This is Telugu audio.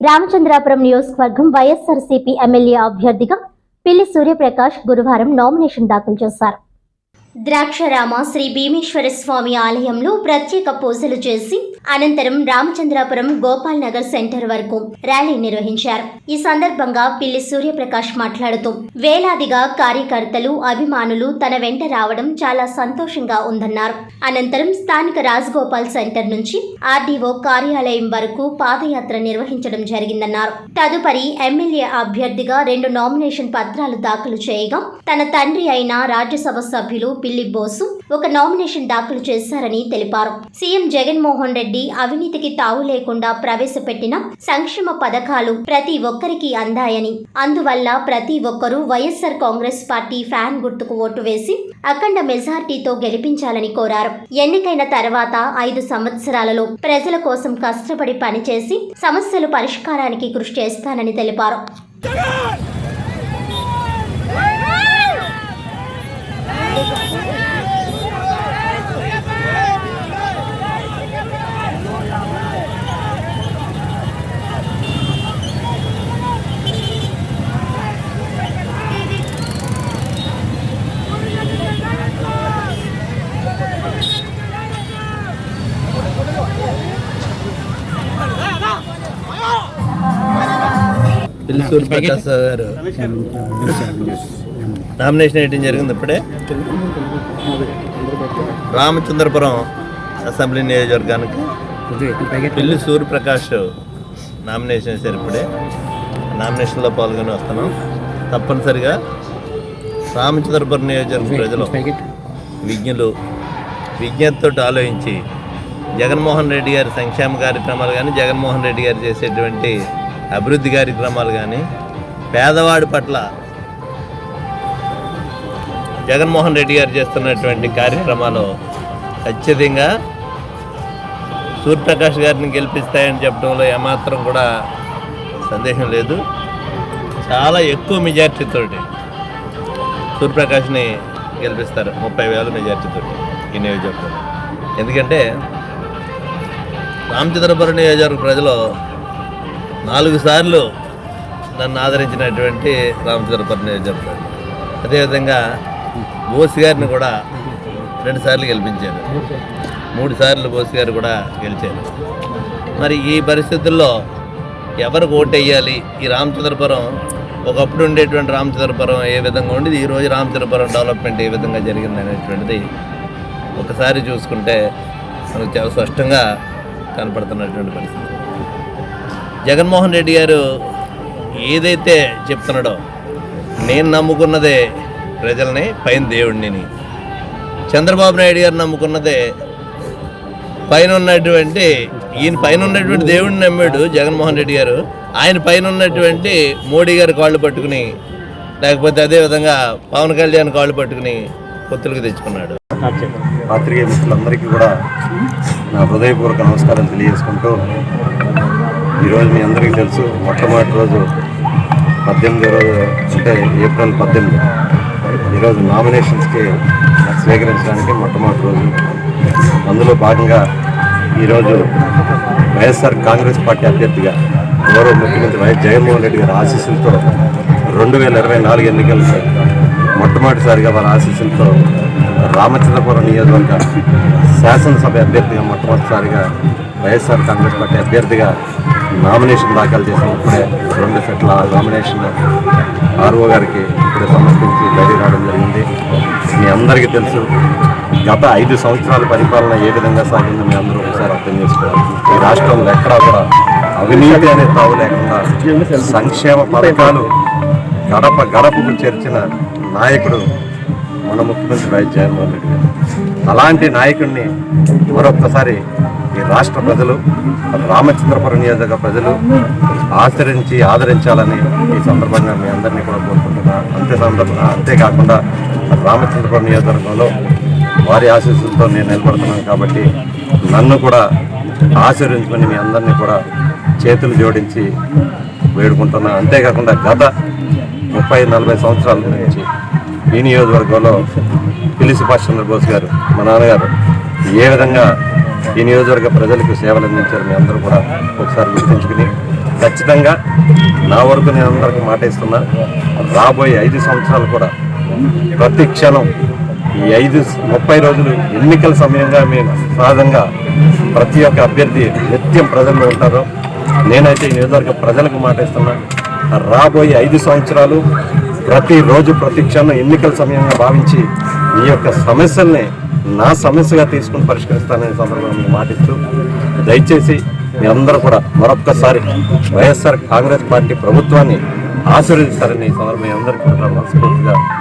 రామచంద్రాపురం నియోజకవర్గం వైఎస్ఆర్సీపీ ఎమ్మెల్యే అభ్యర్థిగా పిల్లి సూర్యప్రకాష్ గురువారం నామినేషన్ దాఖలు చేశారు. ద్రాక్షరామ శ్రీ భీమేశ్వర స్వామి ఆలయంలో ప్రత్యేక పూజలు చేసి అనంతరం రామచంద్రాపురం గోపాల్ నగర్ సెంటర్ వరకు ర్యాలీ నిర్వహించారు. ఈ సందర్భంగా పిల్లి సూర్యప్రకాష్ మాట్లాడుతూ వేలాదిగా కార్యకర్తలు అభిమానులు తన వెంట రావడం చాలా సంతోషంగా ఉందన్నారు. అనంతరం స్థానిక రాజగోపాల్ సెంటర్ నుంచి ఆర్డీఓ కార్యాలయం వరకు పాదయాత్ర నిర్వహించడం జరిగిందన్నారు. తదుపరి ఎమ్మెల్యే అభ్యర్థిగా రెండు నామినేషన్ పత్రాలు దాఖలు చేయగా తన తండ్రి అయిన రాజ్యసభ సభ్యులు పిల్లి బోసు ఒక నామినేషన్ దాఖలు చేశారని తెలిపారు. సీఎం జగన్మోహన్ రెడ్డి అవినీతికి తావు లేకుండా ప్రవేశపెట్టిన సంక్షేమ పథకాలు ప్రతి ఒక్కరికి అందాయని అందువల్ల ప్రతి ఒక్కరూ వైఎస్ఆర్ కాంగ్రెస్ పార్టీ ఫ్యాన్ గుర్తుకు ఓటు వేసి అఖండ మెజార్టీతో గెలిపించాలని కోరారు. ఎన్నికైన తర్వాత ఐదు సంవత్సరాలలో ప్రజల కోసం కష్టపడి పనిచేసి సమస్యలు పరిష్కారానికి కృషి చేస్తానని తెలిపారు. సూర్యప్రకాశ్ గారు. నామినేషన్ వేయడం జరిగింది ఇప్పుడే. రామచంద్రపురం అసెంబ్లీ నియోజకవర్గానికి పిల్లి సూర్యప్రకాష్ నామినేషన్ వేశారు ఇప్పుడే. నామినేషన్లో పాల్గొని వస్తున్నాం. తప్పనిసరిగా రామచంద్రపురం నియోజకవర్గ ప్రజలు విజ్ఞులు విజ్ఞతతో ఆలోచించి జగన్మోహన్ రెడ్డి గారి సంక్షేమ కార్యక్రమాలు కానీ జగన్మోహన్ రెడ్డి గారు చేసేటువంటి అభివృద్ధి కార్యక్రమాలు కానీ పేదవాడి పట్ల జగన్మోహన్ రెడ్డి గారు చేస్తున్నటువంటి కార్యక్రమాలు ఖచ్చితంగా సూర్యప్రకాష్ గారిని గెలిపిస్తాయని చెప్పడంలో ఏమాత్రం కూడా సందేహం లేదు. చాలా ఎక్కువ మెజార్టీతో సూర్యప్రకాష్ని గెలిపిస్తారు ముప్పై వేల మెజార్టీతో ఈ నియోజకవర్గం ఎందుకంటే రామచంద్రపురం నియోజకవర్గ ప్రజలు నాలుగు సార్లు నన్ను ఆదరించినటువంటి రామచంద్రపురం నియోజకవర్గం అదేవిధంగా బోస్ గారిని కూడా రెండుసార్లు గెలిపించాను గెలిపించారు. మూడు సార్లు బోస్ గారు కూడా గెలిచారు. మరి ఈ పరిస్థితుల్లో ఎవరికి ఓటేయాలి? ఈ రామచంద్రపురం ఒకప్పుడు ఉండేటువంటి రామచంద్రపురం ఏ విధంగా ఉండేది? ఈరోజు రామచంద్రపురం డెవలప్మెంట్ ఏ విధంగా జరిగింది అనేటువంటిది ఒకసారి చూసుకుంటే మనకు చాలా స్పష్టంగా కనపడుతున్నటువంటి పరిస్థితి. జగన్మోహన్ రెడ్డి గారు ఏదైతే చెప్తున్నాడో నేను నమ్ముకున్నదే ప్రజల్ని పైన దేవుడిని చంద్రబాబు నాయుడు గారు నమ్ముకున్నదే పైన ఉన్నటువంటి ఈయన పైన ఉన్నటువంటి దేవుడిని నమ్మాడు జగన్మోహన్ రెడ్డి గారు. ఆయన పైన ఉన్నటువంటి మోడీ గారి కాళ్ళు పట్టుకుని లేకపోతే అదేవిధంగా పవన్ కళ్యాణ్ కాళ్ళు పట్టుకుని పొత్తులకు తెచ్చుకున్నాడు. పాత్రికేయ మిత్రులందరికీ కూడా నా హృదయపూర్వక నమస్కారం తెలియజేసుకుంటూ ఈరోజు మీ అందరికీ తెలుసు మొట్టమొదటి రోజు పద్దెనిమిది రోజు అంటే ఏప్రిల్ పద్దెనిమిది. ఈరోజు నామినేషన్స్కి స్వీకరించడానికి మొట్టమొదటి రోజు. అందులో భాగంగా ఈరోజు వైఎస్ఆర్ కాంగ్రెస్ పార్టీ అభ్యర్థిగా గౌరవ ముఖ్యమంత్రి వైఎస్ జగన్మోహన్ రెడ్డి గారి ఆశీస్సులతో రెండు వేల ఇరవై నాలుగు ఎన్నికల్లో మొట్టమొదటిసారిగా వారి ఆశీస్సులతో రామచంద్రపురం నియోజకవర్గ శాసనసభ అభ్యర్థిగా మొట్టమొదటిసారిగా వైఎస్ఆర్ కాంగ్రెస్ పార్టీ అభ్యర్థిగా నామినేషన్ దాఖలు చేసిన ఇప్పుడే రెండు సెట్ల నామినేషన్ ఆర్ఓ గారికి ఇప్పుడే సమర్పించి బయట రావడం జరిగింది. మీ అందరికీ తెలుసు గత ఐదు సంవత్సరాల పరిపాలన ఏ విధంగా సాగిందో మీ అందరూ ఒకసారి అర్థం చేసుకోవాలి. ఈ రాష్ట్రంలో ఎక్కడా కూడా అవినీతి అనే తావు లేకుండా సంక్షేమ పథకాలు గడప గడపకు చేర్చిన నాయకుడు మన ముఖ్యమంత్రి వైఎస్ జగన్మోహన్ రెడ్డి గారు. అలాంటి నాయకుడిని మరొక్కసారి ఈ రాష్ట్ర ప్రజలు రామచంద్రపురం నియోజక ప్రజలు ఆచరించి ఆదరించాలని ఈ సందర్భంగా మీ అందరినీ కూడా కోరుకుంటున్నాను అంతే సందర్భంగా అంతేకాకుండా రామచంద్రపురం నియోజకవర్గంలో వారి ఆశీస్సులతో నేను నిలబడుతున్నాను కాబట్టి నన్ను కూడా ఆశీర్వించుకొని మీ అందరినీ కూడా చేతులు జోడించి వేడుకుంటున్నా. అంతేకాకుండా గత ముప్పై నలభై సంవత్సరాల నుంచి ఈ నియోజకవర్గంలో పిలిసి సుభాష్ చంద్రబోస్ గారు మా నాన్నగారు ఏ విధంగా ఈ నియోజకవర్గ ప్రజలకు సేవలు అందించారు మీ అందరూ కూడా ఒకసారి గుర్తించుకుని. ఖచ్చితంగా నా వరకు నేను అందరికీ మాట ఇస్తున్నా రాబోయే ఐదు సంవత్సరాలు కూడా ప్రతి క్షణం ఈ ఐదు ముప్పై రోజులు ఎన్నికల సమయంగా మేము సహజంగా ప్రతి ఒక్క అభ్యర్థి నిత్యం ప్రజల్లో ఉంటారు. నేనైతే ఈ నియోజకవర్గ ప్రజలకు మాట ఇస్తున్నా రాబోయే ఐదు సంవత్సరాలు ప్రతిరోజు ప్రతి క్షణం ఎన్నికల సమయంగా భావించి ఈ యొక్క సమస్యల్ని నా సమస్యగా తీసుకుని పరిష్కరిస్తానని సందర్భంగా మాటిస్తూ దయచేసి మీ అందరూ కూడా మరొక్కసారి వైఎస్ఆర్ కాంగ్రెస్ పార్టీ ప్రభుత్వాన్ని ఆశీర్వదిస్తారని ఈ సందర్భంగా అందరికీ కూడా మనస్ఫూర్తిగా